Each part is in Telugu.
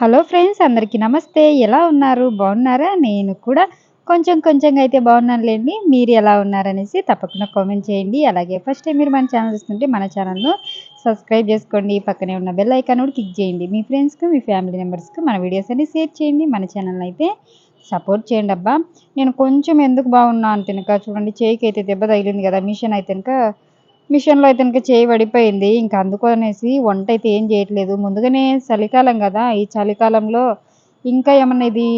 హలో ఫ్రెండ్స్ అందరికీ నమస్తే. ఎలా ఉన్నారు? బాగున్నారా? నేను కూడా కొంచెం కొంచెంగా అయితే బాగున్నానులేండి. మీరు ఎలా ఉన్నారనేసి తప్పకుండా కామెంట్ చేయండి. అలాగే ఫస్ట్ టైం మీరు మన ఛానల్ చూస్తుంటే మన ఛానల్ను సబ్స్క్రైబ్ చేసుకోండి. పక్కనే ఉన్న బెల్ ఐకాన్ కూడా క్లిక్ చేయండి. మీ ఫ్రెండ్స్కి మీ ఫ్యామిలీ మెంబర్స్కి మన వీడియోస్ అన్ని షేర్ చేయండి. మన ఛానల్ అయితే సపోర్ట్ చేయండి అబ్బా. నేను కొంచెం ఎందుకు బాగున్నా అంతేనక చూడండి చేయికి అయితే దెబ్బ తగిలింది కదా మిషన్ అయితే మిషన్లో అయితే ఇంకా చేయి పడిపోయింది. ఇంకా అందుకనేసి వంట అయితే ఏం చేయట్లేదు. ముందుగానే చలికాలం కదా ఈ చలికాలంలో ఇంకా ఏమన్నా ఇది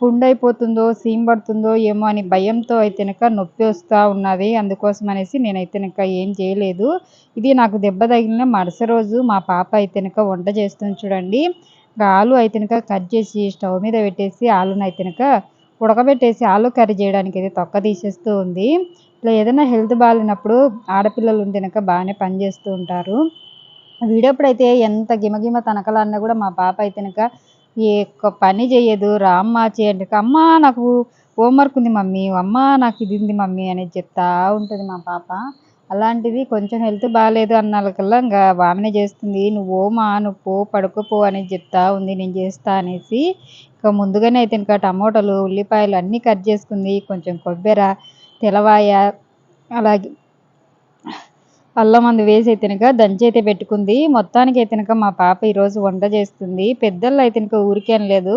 పుండైపోతుందో సీమ్ పడుతుందో ఏమో అని భయంతో అయితే నొప్పి వస్తూ ఉన్నది. అందుకోసం అనేసి నేనైతే ఇంకా ఏం చేయలేదు. ఇది నాకు దెబ్బ తగిలిన మరుస రోజు మా పాప అయితే వంట చేస్తుంది చూడండి. ఆలు అయితే కట్ చేసి స్టవ్ మీద పెట్టేసి ఆలును అయితే ఉడకబెట్టేసి ఆలు కర్రీ చేయడానికి అయితే తొక్క తీసేస్తూ ఉంది. ఇట్లా ఏదైనా హెల్త్ బాగాలేనప్పుడు ఆడపిల్లలు ఉంటే కనుక బాగానే పనిచేస్తూ ఉంటారు. వీడప్పుడైతే ఎంత గిమగిమ తనకలన్నా కూడా మా పాప అయితే కనుక ఏ పని చేయదు. రామ్మ చేయండి. అమ్మ నాకు హోంవర్క్ ఉంది మమ్మీ. అమ్మ నాకు ఇది ఉంది మమ్మీ అనేది చెప్తా ఉంటుంది మా పాప. అలాంటిది కొంచెం హెల్త్ బాగాలేదు అన్నాళ్ళకల్లా ఇంకా బాగానే చేస్తుంది. నువ్వు ఓమా నువ్వు పో పడుకోపో అనేది చెప్తా ఉంది. నేను చేస్తా అనేసి ఇంకా ముందుగానే అయితే ఇంకా టమోటాలు ఉల్లిపాయలు అన్నీ కట్ చేసుకుంది. కొంచెం కొబ్బరి తెలవాయ అలాగే. అల్లం అందు వేసి అయితేనక దంచి అయితే పెట్టుకుంది. మొత్తానికి అయితేనక మా పాప ఈరోజు వంట చేస్తుంది. పెద్దలు అయితేనక ఊరికేం లేదు.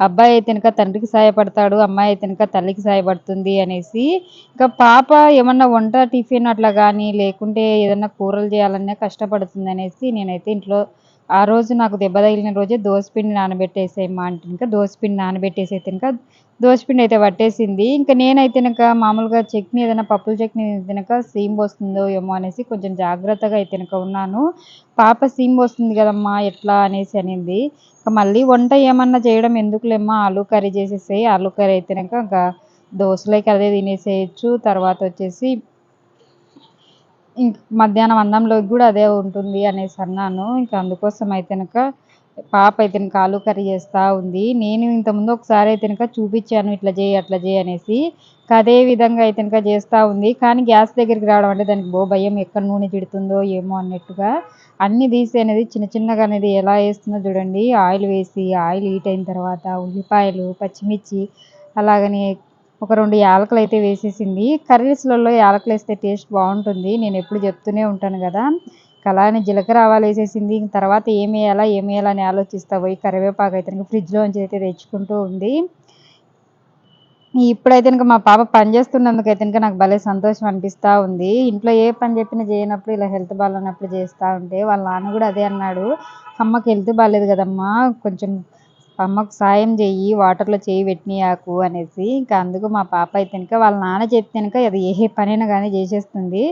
అబ్బాయి అయితేనక తండ్రికి సాయపడతాడు. అమ్మాయి అయితేనక తల్లికి సాయపడుతుంది అనేసి. ఇంకా పాప ఏమన్నా వంట టిఫిన్ అట్లా కానీ లేకుంటే ఏదన్నా కూరలు చేయాలన్నా కష్టపడుతుంది అనేసి నేనైతే ఇంట్లో ఆ రోజు నాకు దెబ్బ తగిలిన రోజే దోసపిండి నానబెట్టేసేయమ్మా అంటే ఇంకా దోసపిండి నానబెట్టేసి అయితే ఇంకా దోశపిండి అయితే పట్టేసింది. ఇంకా నేనైతే కనుక మామూలుగా చట్నీ ఏదైనా పప్పుల చట్నీ తినక సీమ్ పోస్తుందో ఏమో అనేసి కొంచెం జాగ్రత్తగా అయితే కనుక ఉన్నాను. పాప సీమ్ వస్తుంది కదమ్మా ఎట్లా అనేసి అనింది. ఇంకా మళ్ళీ వంట ఏమన్నా చేయడం ఎందుకులేమ్మా ఆలు కర్రీ చేసేసేయి ఆలు కర్రీ అయితే కనుక ఇంకా దోశలోకి అదే తినేసేయచ్చు. తర్వాత వచ్చేసి ఇంక మధ్యాహ్నం అన్నంలోకి కూడా అదే ఉంటుంది అనేసి అన్నాను. ఇంకా అందుకోసం అయితే కనుక పాప అయితే కనుక ఆలు కర్రీ చేస్తూ ఉంది. నేను ఇంతకుముందు ఒకసారి అయితే కనుక చూపించాను ఇట్లా చేయి అట్లా చేయి అనేసి. అదే విధంగా అయితే కనుక చేస్తూ ఉంది. కానీ గ్యాస్ దగ్గరికి రావడం అంటే దానికి బో భయం ఎక్కడ నూనె తిడుతుందో ఏమో అన్నట్టుగా. అన్నీ తీసి అనేది చిన్న చిన్నగా అనేది ఎలా వేస్తుందో చూడండి. ఆయిల్ వేసి ఆయిల్ హీట్ అయిన తర్వాత ఉల్లిపాయలు పచ్చిమిర్చి అలాగని ఒక రెండు యాలకులు అయితే వేసేసింది. కర్రీస్లలో యాలకలు వేస్తే టేస్ట్ బాగుంటుంది. నేను ఎప్పుడు చెప్తూనే ఉంటాను కదా. అలానే జీలకర్ర ఆవాలు వేసేసింది. తర్వాత ఏం వేయాలా ఏం వేయాలని ఆలోచిస్తా పోయి కరివేపాకు అయితే ఫ్రిడ్జ్లోంచి అయితే తెచ్చుకుంటూ ఉంది. ఇప్పుడైతే ఇంకా మా పాప పని చేస్తున్నందుకు అయితే ఇంకా నాకు భలే సంతోషం అనిపిస్తూ ఉంది. ఇంట్లో ఏ పని చెప్పినా చేయనప్పుడు ఇలా హెల్త్ బాగాలేనప్పుడు చేస్తూ ఉంటే వాళ్ళ నాన్న కూడా అదే అన్నాడు. అమ్మకి హెల్త్ బాగాలేదు కదమ్మా కొంచెం అమ్మకు సాయం చెయ్యి వాటర్లో చేయి పెట్టినీయాకు అనేసి ఇంకా అందుకు మా పాప అయితే కనుక వాళ్ళ నాన్న చెప్తే కనుక అది ఏ పనైనా కానీ చేసేస్తుంది.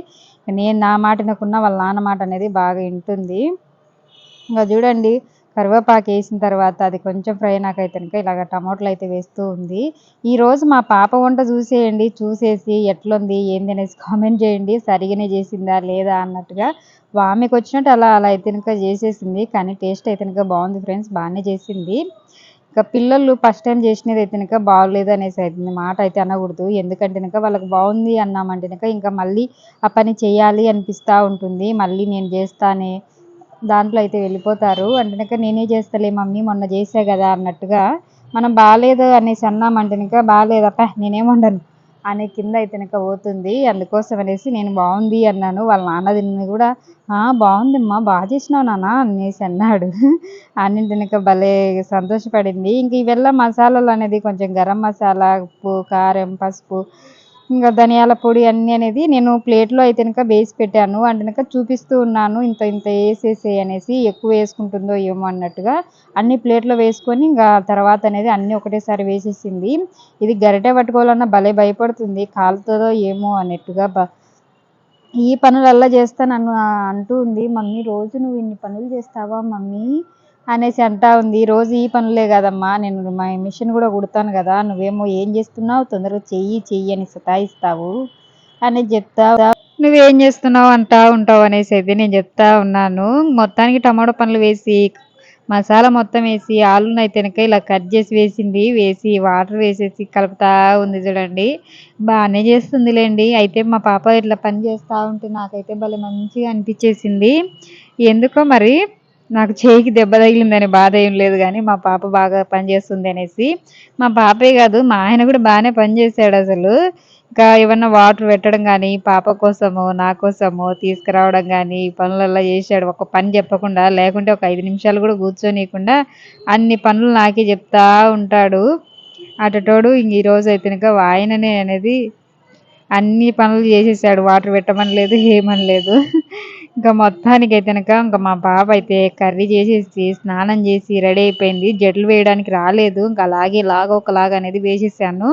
నేను నా మాట వినకున్నా వాళ్ళ నాన్న మాట అనేది బాగా వింటుంది. ఇంకా చూడండి కరివేపాకు వేసిన తర్వాత అది కొంచెం ఫ్రై నాకైతే కనుక ఇలాగ టమాటోలు అయితే వేస్తూ ఉంది. ఈరోజు మా పాప వంట చూసేయండి చూసేసి ఎట్లుంది ఏంది అనేసి కామెంట్ చేయండి. సరిగానే చేసిందా లేదా అన్నట్టుగా వామికి వచ్చినట్టు అలా అలా అయితే కనుక చేసేసింది. కానీ టేస్ట్ అయితే కనుక బాగుంది ఫ్రెండ్స్ బాగానే చేసింది. ఇంకా పిల్లలు ఫస్ట్ టైం చేసినది అయితే కనుక బాగోలేదు అనేసి అవుతుంది మాట అయితే అనకూడదు. ఎందుకంటే కనుక వాళ్ళకి బాగుంది అన్నామంటే కనుక ఇంకా మళ్ళీ ఆ పని చేయాలి అనిపిస్తూ ఉంటుంది. మళ్ళీ నేను చేస్తానే దాంట్లో అయితే వెళ్ళిపోతారు. అంటే కనుక నేనే చేస్తలే మమ్మీ మొన్న చేసా కదా అన్నట్టుగా మనం బాగాలేదు అనేసి అన్నామంటే కనుక బాగాలేదప్ప నేనేం వండను. అనే కింద అయితే కనుక పోతుంది. అందుకోసం అనేసి నేను బాగుంది అన్నాను. వాళ్ళ నాన్న తిని కూడా బాగుందమ్మా బాగా చేసినావు నాన్న అనేసి అన్నాడు. అన్నింటినక భలే సంతోషపడింది. ఇంక ఇవెల్ల మసాలాలు అనేది కొంచెం గరం మసాలా ఉప్పు కారం పసుపు ఇంకా ధనియాల పొడి అన్నీ అనేది నేను ప్లేట్లో అయితే కనుక వేసి పెట్టాను. అంటే కనుక చూపిస్తూ ఉన్నాను ఇంత ఇంత వేసేసే అనేసి ఎక్కువ వేసుకుంటుందో ఏమో అన్నట్టుగా అన్ని ప్లేట్లో వేసుకొని ఇంకా తర్వాత అనేది అన్నీ ఒకటేసారి వేసేసింది. ఇది గరిటె పట్టుకోవాలన్నా భలే భయపడుతుంది కాలుతుందో ఏమో అన్నట్టుగా బ ఈ పనులల్లా చేస్తాను అంటూ ఉంది. మమ్మీ రోజు నువ్వు ఇన్ని పనులు చేస్తావా మమ్మీ? అనేసి అంటా ఉంది. రోజు ఈ పనులే కదమ్మా. నేను మా మిషన్ కూడా కుడతాను కదా. నువ్వేమో ఏం చేస్తున్నావు? తొందరగా చెయ్యి చెయ్యి అని సతాయిస్తావు అని చెప్తా నువ్వేం చేస్తున్నావు? అంటా ఉంటావు అనేసి అయితే నేను చెప్తా ఉన్నాను. మొత్తానికి టమాటో పనులు వేసి మసాలా మొత్తం వేసి ఆలును అయితే కనుక ఇలా కట్ చేసి వేసింది. వేసి వాటర్ వేసేసి కలుపుతా ఉంది చూడండి. బాగానే చేస్తుందిలేండి. అయితే మా పాప ఇట్లా పని చేస్తూ ఉంటే నాకైతే భలే మంచిగా అనిపించేసింది. ఎందుకో మరి నాకు చేయికి దెబ్బ తగిలిందని బాధ ఏం లేదు కానీ మా పాప బాగా పనిచేస్తుంది అనేసి. మా పాపే కాదు మా ఆయన కూడా బాగానే పనిచేసాడు అసలు. ఇంకా ఏమన్నా వాటర్ పెట్టడం కానీ పాప కోసము నా కోసము తీసుకురావడం కానీ పనులల్లో చేశాడు. ఒక పని చెప్పకుండా లేకుంటే ఒక ఐదు నిమిషాలు కూడా కూర్చోనీయకుండా అన్ని పనులు నాకే చెప్తా ఉంటాడు. అటటోడు ఇంక ఈరోజు అయితే ఇంకా ఆయననే అనేది అన్ని పనులు చేసేసాడు. వాటర్ పెట్టమని లేదు ఏమని లేదు ఇంకా మొత్తానికి అయితే కనుక ఇంకా మా పాప అయితే కర్రీ చేసేసి స్నానం చేసి రెడీ అయిపోయింది. జడలు వేయడానికి రాలేదు. ఇంకా అలాగే లాగ ఒకలాగా అనేది వేసేసాను.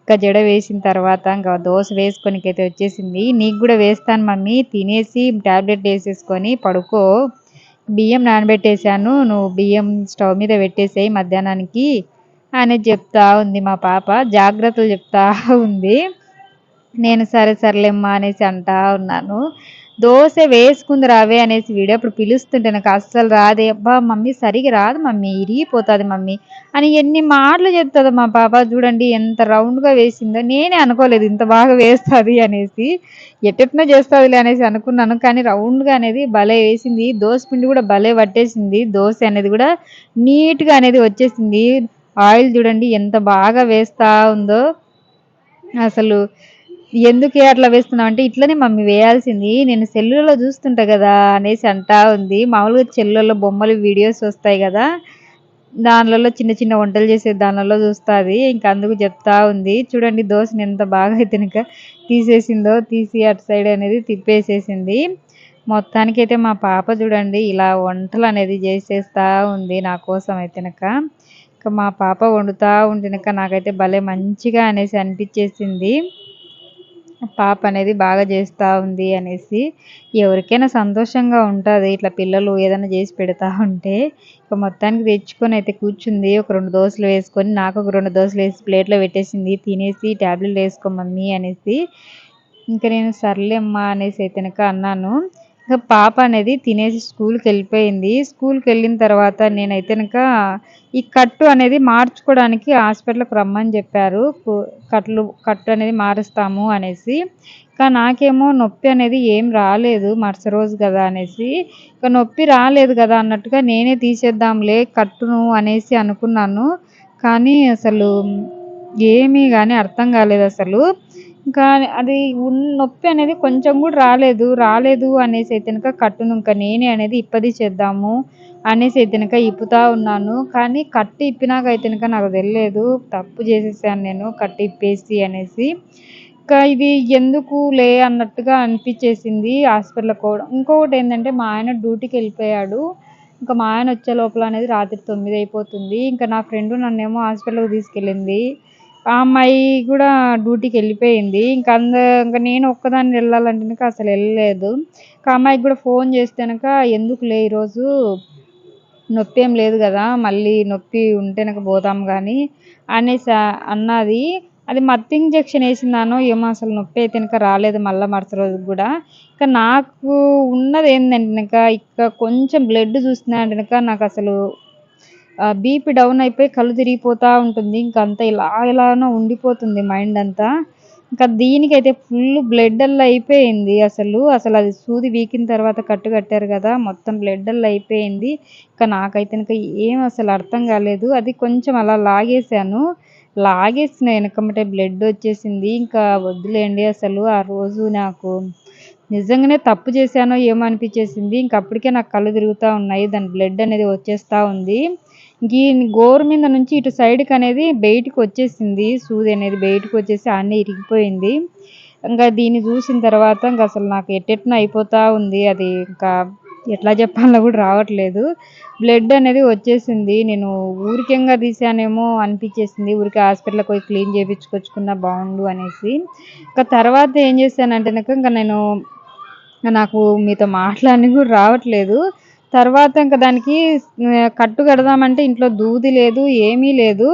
ఇంకా జడ వేసిన తర్వాత ఇంకా దోశ వేసుకొని అయితే వచ్చేసింది. నీకు కూడా వేస్తాను మమ్మీ. తినేసి ట్యాబ్లెట్ వేసేసుకొని పడుకో. బియ్యం నానబెట్టేశాను. నువ్వు బియ్యం స్టవ్ మీద పెట్టేసేయి మధ్యాహ్నానికి అనేది చెప్తా ఉంది మా పాప. జాగ్రత్తలు చెప్తా ఉంది. నేను సరే సర్లేమ్మా అనేసి అంటా ఉన్నాను. దోశ వేసుకుంది రావే అనేసి వీడు అప్పుడు పిలుస్తుంటే నాకు అస్సలు రాదే అబ్బా మమ్మీ సరిగా రాదు మమ్మీ ఇరిగిపోతుంది మమ్మీ అని ఎన్ని మాటలు చెప్తుంది మా పాప చూడండి ఎంత రౌండ్గా వేసిందో నేనే అనుకోలేదు ఇంత బాగా వేస్తుంది అనేసి ఎట్టెట్నో చేస్తుందిలే అనేసి అనుకున్నాను. కానీ రౌండ్గా అనేది భలే వేసింది దోశ పిండి కూడా భలే పట్టేసింది దోశ అనేది కూడా నీట్గా అనేది వచ్చేసింది. ఆయిల్ చూడండి ఎంత బాగా వేస్తూ ఉందో అసలు ఎందుకే అట్లా వేస్తున్నావు అంటే ఇట్లనే మమ్మీ వేయాల్సింది. నేను సెల్లులో చూస్తుంటా కదా అనేసి అంటా ఉంది. మామూలుగా సెల్లులో బొమ్మలు వీడియోస్ వస్తాయి కదా. దానిలలో చిన్న చిన్న వంటలు చేసే దానిలో చూస్తుంది. ఇంకా అందుకు చెప్తా ఉంది. చూడండి దోశని ఎంత బాగా అయితే ఇంకా తీసేసిందో తీసి అటు సైడ్ అనేది తిప్పేసేసింది. మొత్తానికి అయితే మా పాప చూడండి ఇలా వంటలు అనేది చేసేస్తూ ఉంది నా కోసం అయితేనక ఇంకా మా పాప వండుతూ ఉంటేనక నాకైతే భలే మంచిగా అనేసి అనిపించేసింది. పాప అనేది బాగా చేస్తూ ఉంది అనేసి ఎవరికైనా సంతోషంగా ఉంటుంది. ఇట్లా పిల్లలు ఏదైనా చేసి పెడతా ఉంటే ఇక మొత్తానికి తెచ్చుకొని అయితే కూర్చుంది. ఒక రెండు దోశలు వేసుకొని నాకు ఒక రెండు దోశలు వేసి ప్లేట్లో పెట్టేసింది. తినేసి ట్యాబ్లెట్లు వేసుకో మమ్మీ అనేసి. ఇంకా నేను సర్లేమ్మా అనేసి అయితే అన్నాను. ఇంకా పాప అనేది తినేసి స్కూల్కి వెళ్ళిపోయింది. స్కూల్కి వెళ్ళిన తర్వాత నేనైతే కనుక ఈ కట్టు అనేది మార్చుకోవడానికి హాస్పిటల్కి రమ్మని చెప్పారు. కట్లు కట్టు అనేది మారుస్తాము అనేసి. ఇంకా నాకేమో నొప్పి అనేది ఏం రాలేదు మరుస రోజు కదా అనేసి. ఇంకా నొప్పి రాలేదు కదా అన్నట్టుగా నేనే తీసేద్దాంలే కట్టును అనేసి అనుకున్నాను. కానీ అసలు ఏమీ కానీ అర్థం కాలేదు అసలు. ఇంకా అది నొప్పి అనేది కొంచెం కూడా రాలేదు. రాలేదు అనేసి అయితే కట్టును ఇంకా నేనే అనేది ఇప్పది చేద్దాము అనేసి అయితే కనుక ఇప్పుతా ఉన్నాను. కానీ కట్టు ఇప్పినాక అయితే నాకు తెలియలేదు. తప్పు చేసేసాను నేను కట్టు ఇప్పేసి అనేసి. ఇంకా ఇది ఎందుకు లే అన్నట్టుగా అనిపించేసింది హాస్పిటల్కి పోవడం ఇంకొకటి ఏంటంటే మా ఆయన డ్యూటీకి వెళ్ళిపోయాడు. ఇంకా మా ఆయన వచ్చే లోపల అనేది రాత్రి తొమ్మిది అయిపోతుంది. ఇంకా నా ఫ్రెండ్ నన్నేమో హాస్పిటల్కి తీసుకెళ్ళింది. ఆ అమ్మాయి కూడా డ్యూటీకి వెళ్ళిపోయింది. ఇంకా అంద ఇంకా నేను ఒక్కదాన్ని వెళ్ళాలంటే అసలు వెళ్ళలేదు. ఇంకా అమ్మాయికి కూడా ఫోన్ చేస్తే కనుక ఎందుకులే ఈరోజు? నొప్పి ఏం లేదు కదా మళ్ళీ నొప్పి ఉంటేనక పోదాం కానీ అనేసి అన్నది. అది మత్తు ఇంజెక్షన్ వేసిందానో ఏమో అసలు నొప్పి అయితే కనుక రాలేదు మళ్ళీ మరుసటి రోజు కూడా. ఇంకా నాకు ఉన్నది ఏంటంటే కనుక ఇక కొంచెం బ్లడ్ చూసినా అంటే కనుక నాకు అసలు బీపీ డౌన్ అయిపోయి కళ్ళు తిరిగిపోతూ ఉంటుంది. ఇంక అంతా ఇలా ఇలానో ఉండిపోతుంది మైండ్ అంతా. ఇంకా దీనికైతే ఫుల్ బ్లడ్ అల్లా అయిపోయింది అసలు. అసలు అది సూది వీకిన తర్వాత కట్టు కట్టారు కదా మొత్తం బ్లడ్ అల్లా అయిపోయింది. ఇంకా నాకైతే ఇంకా ఏం అసలు అర్థం కాలేదు. అది కొంచెం అలా లాగేశాను. లాగేసిన వెనకమ్మటే బ్లడ్ వచ్చేసింది. ఇంకా వద్దులేండి అసలు ఆ రోజు నాకు నిజంగానే తప్పు చేశానో ఏమో అనిపించేసింది. ఇంక అప్పటికే నాకు కళ్ళు తిరుగుతూ ఉన్నాయి. దాని బ్లడ్ అనేది వచ్చేస్తూ ఉంది. ఈ గోరు మీద నుంచి ఇటు సైడ్కి అనేది బయటకు వచ్చేసింది. సూది అనేది బయటకు వచ్చేసి అన్నీ ఇరిగిపోయింది. ఇంకా దీన్ని చూసిన తర్వాత ఇంకా అసలు నాకు ఎట్టెట్న అయిపోతూ ఉంది. అది ఇంకా ఎట్లా చెప్పాలో కూడా రావట్లేదు. బ్లడ్ అనేది వచ్చేసింది. నేను ఊరికంగా తీసానేమో అనిపించేసింది. ఊరికే హాస్పిటల్కి పోయి క్లీన్ చేయించుకొచ్చుకున్న బాగుండు అనేసి. ఇంకా తర్వాత ఏం చేశానంటే ఇంకా నేను నాకు మీతో మాట్లాడి కూడా రావట్లేదు. తర్వాత ఇంకా దానికి కట్టు కడదామంటే ఇంట్లో దూది లేదు ఏమీ లేదు.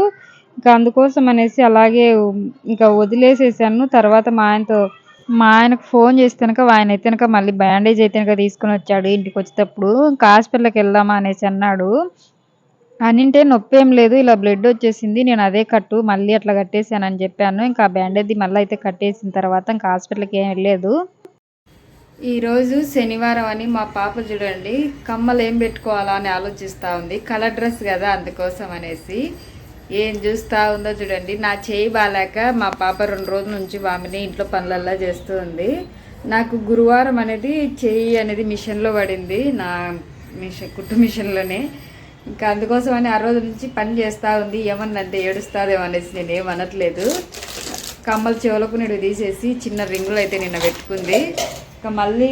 ఇంకా అందుకోసం అనేసి అలాగే ఇంకా వదిలేసేసాను. తర్వాత మా ఆయనతో మా ఆయనకు ఫోన్ చేస్తే కనుక ఆయన అయితే కనుక మళ్ళీ బ్యాండేజ్ అయితే కనుక తీసుకుని వచ్చాడు ఇంటికి వచ్చేటప్పుడు. ఇంకా హాస్పిటల్కి వెళ్దామా అనేసి అన్నాడు. అనింటే నొప్పి ఏం లేదు ఇలా బ్లడ్ వచ్చేసింది నేను అదే కట్టు మళ్ళీ అట్లా కట్టేసాను అని చెప్పాను. ఇంకా బ్యాండేజ్ మళ్ళీ అయితే కట్టేసిన తర్వాత ఇంకా హాస్పిటల్కి ఏం వెళ్ళలేదు. ఈరోజు శనివారం అని మా పాప చూడండి కమ్మలు ఏం పెట్టుకోవాలా అని ఆలోచిస్తూ ఉంది. కలర్ డ్రెస్ కదా అందుకోసం అనేసి. ఏం చూస్తూ ఉందో చూడండి. నా చేయి బాగాలేక మా పాప రెండు రోజుల నుంచి వామిని ఇంట్లో పనులల్లా చేస్తూ ఉంది. నాకు గురువారం అనేది చేయి అనేది మిషన్లో పడింది నా మిషన్ కుట్టు మిషన్లోనే. ఇంకా అందుకోసం అని ఆ రోజు నుంచి పని చేస్తూ ఉంది. ఏమన్నంటే ఏడుస్తాదేమో అనేసి నేను ఏమనట్లేదు కమ్మల చెవులకు నేను తీసేసి చిన్న రింగులు అయితే నిన్న పెట్టుకుంది. ఇంకా మళ్ళీ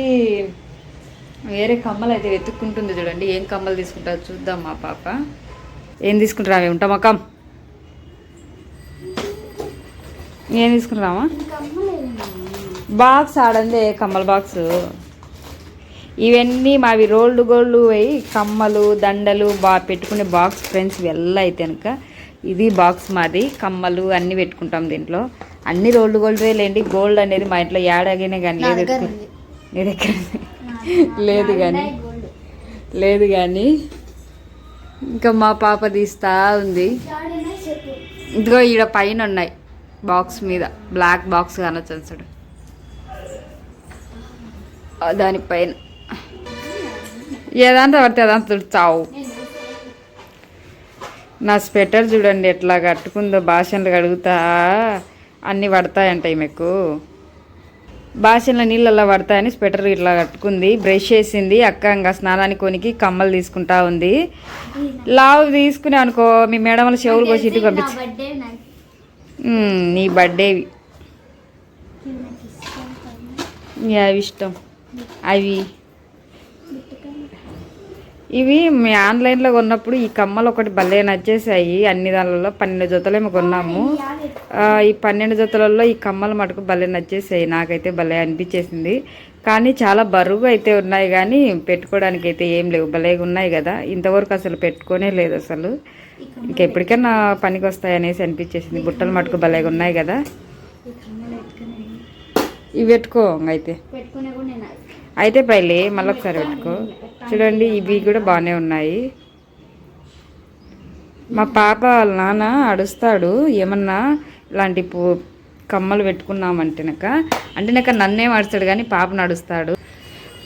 వేరే కమ్మలు అయితే వెతుక్కుంటుంది చూడండి. ఏం కమ్మలు తీసుకుంటారో చూద్దాం మా పాప. ఏం తీసుకుంటారా అవి? ఉంటామా? కమ్. ఏం తీసుకుంటామా? బాక్స్ ఆడందే కమ్మల బాక్స్. ఇవన్నీ మావి రోల్డ్ గోల్డ్ అయి కమ్మలు దండలు బా పెట్టుకునే బాక్స్ ఫ్రెండ్స్ ఇవెల్ల అయితే కనుక ఇది బాక్స్ మాది. కమ్మలు అన్నీ పెట్టుకుంటాం దీంట్లో. అన్ని రోల్డ్ గోల్డ్ లేండి. గోల్డ్ అనేది మా ఇంట్లో ఏడాగినే కానీ లేదు లేదు కానీ లేదు కానీ ఇంకా మా పాప తీస్తా ఉంది. ఇదిగో ఈడ పైన ఉన్నాయి బాక్స్ మీద. బ్లాక్ బాక్స్ కానొచ్చు చూడు. ఆ, దానిపైన ఏదంతా పడితే అదంతా తుడిచావు నా స్వెటర్ చూడండి ఎట్లా కట్టుకుందో భాషలు కడుగుతా. అన్నీ పడతాయంట ఈమెకు. భాషల నీళ్ళల్లో పడతాయని స్వెటర్ ఇట్లా కట్టుకుంది బ్రష్ చేసింది అక్క ఇంకా స్నానానికి కొనికి కమ్మలు తీసుకుంటా ఉంది. లావు తీసుకుని అనుకో మీ మేడం వాళ్ళ చెవులు కోసి ఇంటికి పంపించి. నీ బర్త్డేవి. అవి ఇష్టం. అవి. ఇవి మీ ఆన్లైన్లో కొన్నప్పుడు ఈ కమ్మలు ఒకటి భలే నచ్చేసాయి. అన్ని దానిలలో పన్నెండు జతలేమో కొన్నాము. ఈ పన్నెండు జతలలో ఈ కమ్మలు మటుకు భలే నచ్చేసాయి. నాకైతే భలే అనిపించేసింది. కానీ చాలా బరువు అయితే ఉన్నాయి కానీ పెట్టుకోవడానికి అయితే ఏం లేవు. భలేగా ఉన్నాయి కదా. ఇంతవరకు అసలు పెట్టుకోనే లేదు అసలు. ఇంకెప్పటికైనా పనికి వస్తాయి అనేసి అనిపించేసింది. బుట్టలు మటుకు భలేగా ఉన్నాయి కదా. ఇవి పెట్టుకో అయితే అయితే పైలే మళ్ళీ ఒకసారి పెట్టుకో చూడండి ఇవి కూడా బాగానే ఉన్నాయి. మా పాప వాళ్ళ నాన్న అడుస్తాడు ఏమన్నా ఇలాంటి పూ కమ్మలు పెట్టుకున్నామంటేనక అంటేనక నన్నేం అడుస్తాడు కానీ పాపను అడుస్తాడు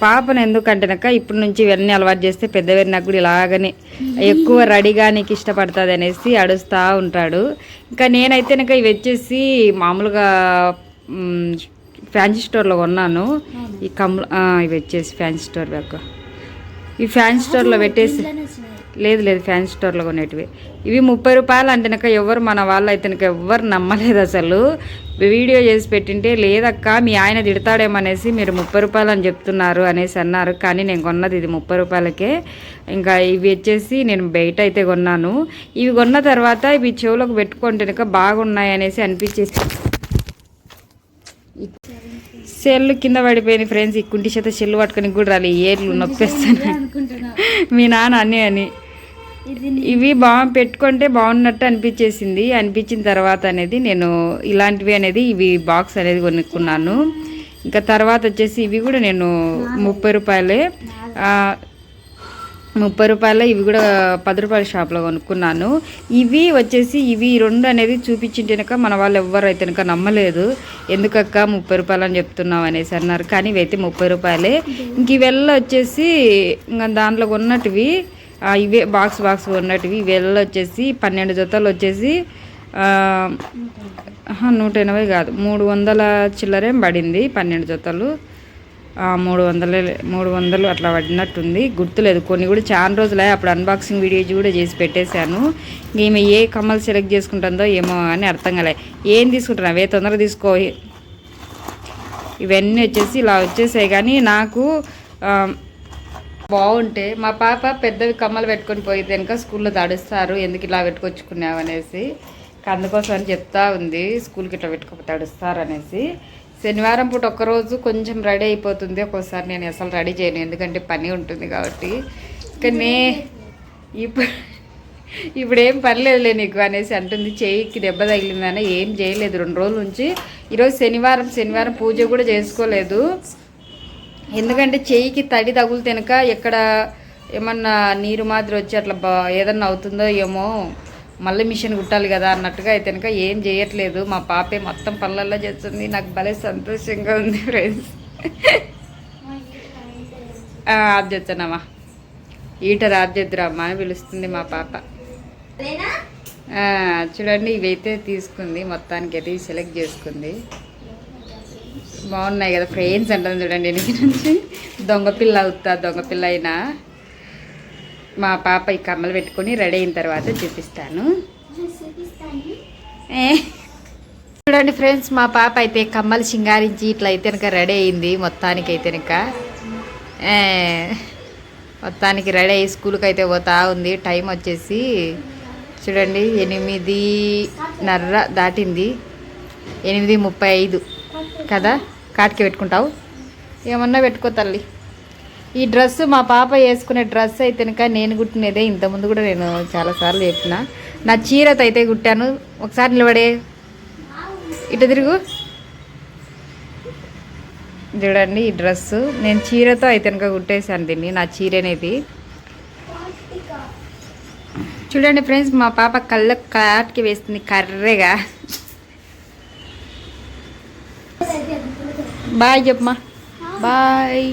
పాపను ఎందుకంటేనక ఇప్పటి నుంచి ఇవన్నీ అలవాటు చేస్తే పెద్దవారి నాకు కూడా ఇలాగనే ఎక్కువ రెడీగా నీకు ఇష్టపడుతుంది అనేసి అడుస్తూ ఉంటాడు. ఇంకా నేనైతేనక ఇవి వచ్చేసి మామూలుగా ఫ్యాన్సీ స్టోర్లో కొన్నాను. ఈ కమ్మ ఆ, ఇవి వచ్చేసి ఫ్యాన్సీ స్టోర్ బ్యాగ్ ఈ ఫ్యాన్సీ స్టోర్లో పెట్టేసి లేదు లేదు ఫ్యాన్సీ స్టోర్లో కొనేటివి. ఇవి ముప్పై రూపాయలు అంటేనక ఎవరు మన వాళ్ళు అయితే ఎవరు నమ్మలేదు అసలు. వీడియో చేసి పెట్టింటే లేదక్క మీ ఆయన తిడతాడేమనేసి మీరు ముప్పై రూపాయలు అని చెప్తున్నారు అనేసి అన్నారు. కానీ నేను కొన్నది ఇది ముప్పై రూపాయలకే. ఇంకా ఇవి వచ్చేసి నేను బయట అయితే కొన్నాను. ఇవి కొన్న తర్వాత ఇవి చెవులకు పెట్టుకుంటేనక బాగున్నాయి అనేసి అనిపించేసి. సెల్ కింద పడిపోయింది ఫ్రెండ్స్. ఈ కుంటి చేత సెల్ పట్టుకొని కూడా రాలి ఏర్లు నొప్పేస్తాను మీ నాన్న అని. ఇది ఇవి బాగా పెట్టుకుంటే బాగున్నట్టు అనిపించేసింది. అనిపించిన తర్వాత అనేది నేను ఇలాంటివి అనేది ఇవి బాక్స్ అనేది కొనుక్కున్నాను. ఇంకా తర్వాత వచ్చేసి ఇవి కూడా నేను ముప్పై రూపాయలే. ముప్పై రూపాయలు ఇవి కూడా పది రూపాయల షాప్లో కొనుక్కున్నాను. ఇవి వచ్చేసి ఇవి రెండు అనేది చూపించింటేనక మన వాళ్ళు ఎవ్వరు అయితే కనుక నమ్మలేదు. ఎందుకక్క ముప్పై రూపాయలు అని చెప్తున్నావు అనేసి అన్నారు. కానీ ఇవి అయితే ముప్పై రూపాయలే. ఇంక ఇవెల్ల వచ్చేసి ఇంకా దాంట్లో కొన్నటివి ఇవే బాక్స్ బాక్స్ కొన్నటివి ఇవెల్ల వచ్చేసి పన్నెండు జతలు వచ్చేసి నూట ఎనభై కాదు మూడు వందల చిల్లరేం పడింది పన్నెండు జతలు. మూడు వందలు మూడు వందలు అట్లా పడినట్టుంది. గుర్తులేదు కొన్ని కూడా చాలా రోజులే అప్పుడు అన్బాక్సింగ్ వీడియోస్ కూడా చేసి పెట్టేశాను. ఈమె ఏ కమ్మలు సెలెక్ట్ చేసుకుంటుందో ఏమో అని అర్థం కాలే. ఏం తీసుకుంటున్నా? అవే తొందరగా తీసుకో. ఇవన్నీ వచ్చేసి ఇలా వచ్చేసాయి కానీ నాకు బాగుంటే మా పాప పెద్దవి కమ్మలు పెట్టుకొని పోయి కనుక స్కూల్లో తడుస్తారు. ఎందుకు ఇలా పెట్టుకొచ్చుకున్నావు అనేసి అందుకోసం అని చెప్తా ఉంది. స్కూల్కి ఇట్లా పెట్టుకోకపోతే తడుస్తారు అనేసి. శనివారం పూట ఒక్కరోజు కొంచెం రెడీ అయిపోతుంది. ఒక్కోసారి నేను అసలు రెడీ చేయను. ఎందుకంటే పని ఉంటుంది కాబట్టి. కానీ ఇప్పుడు ఇప్పుడు ఏం పర్లేదులే నీకు అనేసి అంటుంది. చేయికి దెబ్బ తగిలిందని ఏం చేయలేదు. రెండు రోజుల నుంచి ఈరోజు శనివారం శనివారం పూజ కూడా చేసుకోలేదు. ఎందుకంటే చెయ్యికి తడి తగులుతేనక ఎక్కడ ఏమన్నా నీరు మాదిరి వచ్చి అట్లా బా ఏదన్నా అవుతుందో ఏమో మళ్ళీ మిషన్ కుట్టాలి కదా అన్నట్టుగా అయితే కనుక ఏం చేయట్లేదు. మా పాపే మొత్తం పనులల్లో చేస్తుంది. నాకు భలే సంతోషంగా ఉంది ఫ్రెండ్స్. ఆఫ్ చేస్తానమ్మా హీటర్ ఆఫ్ చేద్దురమ్మా అని పిలుస్తుంది మా పాప. చూడండి ఇవైతే తీసుకుంది. మొత్తానికి అయితే సెలెక్ట్ చేసుకుంది. బాగున్నాయి కదా ఫ్రెండ్స్ అంటుంది చూడండి. వెనక నుంచి దొంగపిల్ల అవుతా దొంగపిల్ల అయినా. మా పాప ఈ కమ్మలు పెట్టుకొని రెడీ అయిన తర్వాత చూపిస్తాను. చూడండి ఫ్రెండ్స్ మా పాప అయితే కమ్మలు సింగారించి ఇట్లా అయితే కనుక రెడీ అయింది మొత్తానికి అయితే కనుక. మొత్తానికి రెడీ అయ్యి స్కూల్కి అయితే పోతా ఉంది. టైం వచ్చేసి చూడండి ఎనిమిది నర్ర దాటింది. ఎనిమిది ముప్పై ఐదు కదా? కాటికి పెట్టుకుంటావు? ఏమన్నా పెట్టుకో తల్లి. ఈ డ్రెస్ మా పాప వేసుకునే డ్రెస్ అయితే కనుక నేను కుట్టినదే. ఇంతకుముందు కూడా నేను చాలాసార్లు చెప్పిన. నా చీరతో అయితే కుట్టాను. ఒకసారి నిలబడే. ఇటు తిరుగు. చూడండి ఈ డ్రెస్. నేను చీరతో అయితే కనుక కుట్టేశాను దీన్ని. నా చీర అనేది. చూడండి ఫ్రెండ్స్ మా పాప కళ్ళ కాటికి వేస్తుంది కర్రెగా. బాయ్ చెప్పమ్మా బాయ్